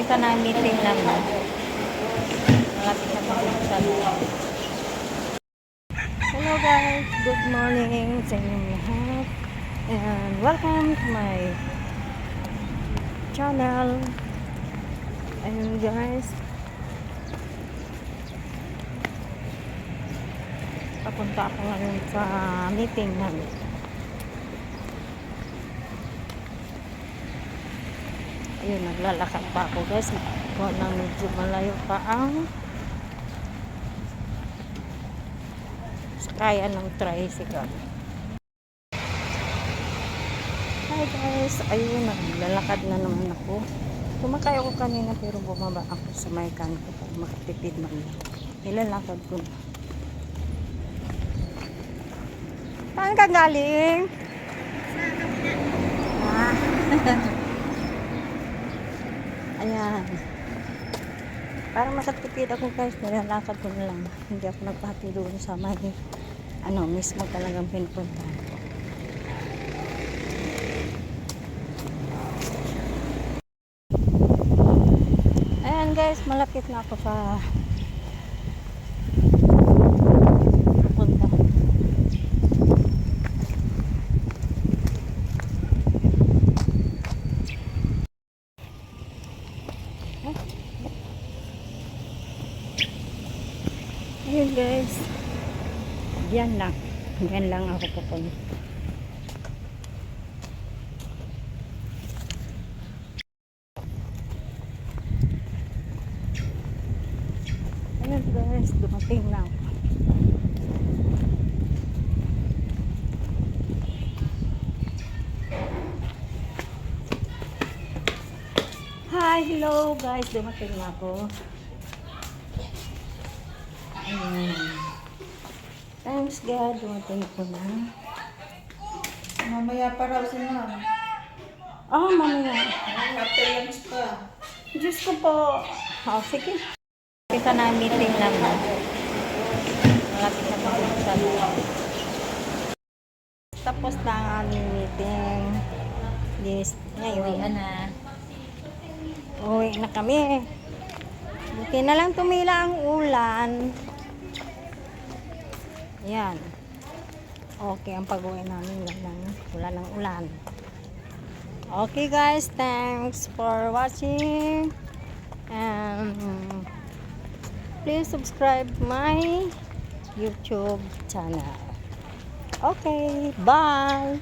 Kita na meeting lang. Malapit na sa Hello guys, good morning sa inyong lahat. And welcome to my channel. Ayun guys. Papunta ako ngayon sa meeting namin. Ayun, naglalakad pa ako guys. Kung na medyo malayo pa ang kaya ng tricycle. Hi guys, ayun, naglalakad na naman ako. Tumakay ako kanina pero bumaba ako sa may kanto para makatipid man. Nilalakad ko na. Saan ka galing? Ah. Ayan. Para makatipid ako guys, nilalakad ko na lang. Hindi ako nagpati doon sa may ano, mismo talagang pinupuntahan ko. Ayan guys, malapit na ako sa Ayun guys. Diyan lang. Diyan lang ako pupunta. Ayun guys, dumating na. Hi, hello guys, dumating na ako. Thanks God, dumating ko na. Mamaya pa raw si ma'am. Ah, mamaya. After lunch pa. Diyos ko po. Oh, sige. Kita na meeting lang. Malapit na po sa Tapos na ang aming meeting. This, ngayon. na. Uwi na kami. Buti na lang tumila ang ulan. Yan. Okay ang pag-uwi namin. Wala wala ng ulan. Okay guys, thanks for watching. And please subscribe my YouTube channel. Okay, bye!